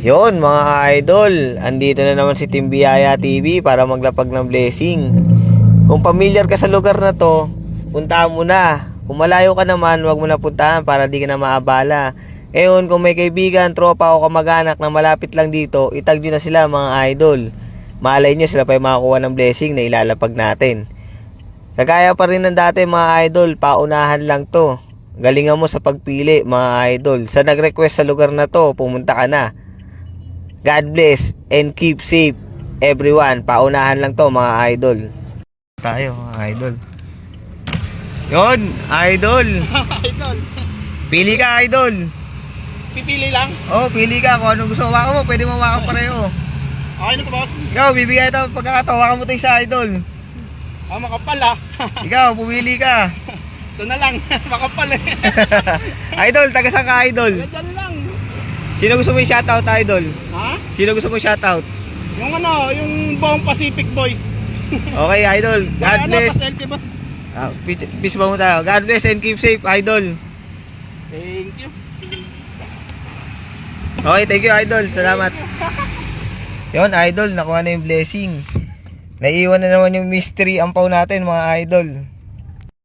Yon mga idol, andito na naman si Team Biyaya TV para maglapag ng blessing. Kung familiar ka sa lugar na to, puntahan mo na. Kung malayo ka naman, wag mo na puntahan para di ka na maabala. Ngayon, kung may kaibigan, tropa o kamag-anak na malapit lang dito, itag nyo na sila mga idol. Malay nyo sila pa yung makakuha ng blessing na ilalapag natin. Kagaya pa rin ng dati mga idol, paunahan lang to. Galingan mo sa pagpili mga idol. Sa nag-request sa lugar na to, pumunta ka na. God bless and keep safe everyone. Paunahan lang to mga idol. Tayo mga idol. Yon, idol. Idol, Pili ka idol. pipili lang. Oh, pili ka kung anong gusto mo. Hawakan mo, pwede mo hawakan pareho. Okay na to, boss. Ikaw, bibigay ito pagkakataon. Hawakan mo ito isa idol. Ah, makapal ah. Ikaw, pumili ka. Ito na lang, makapal eh. idol, taga saan ka idol? Lang. Sino gusto mo i-shoutout idol? Ha? Sino gusto mo i-shoutout? Yung ano, yung buong Pacific Boys. Okay idol, God ano, bless. pa-selfie, boss. Ah, peace ba mo tayo? God bless and keep safe idol. Thank you. Okay, thank you idol. Salamat. Yon idol, nakuha na yung blessing. Naiiwan na naman yung mystery ampaw natin mga idol.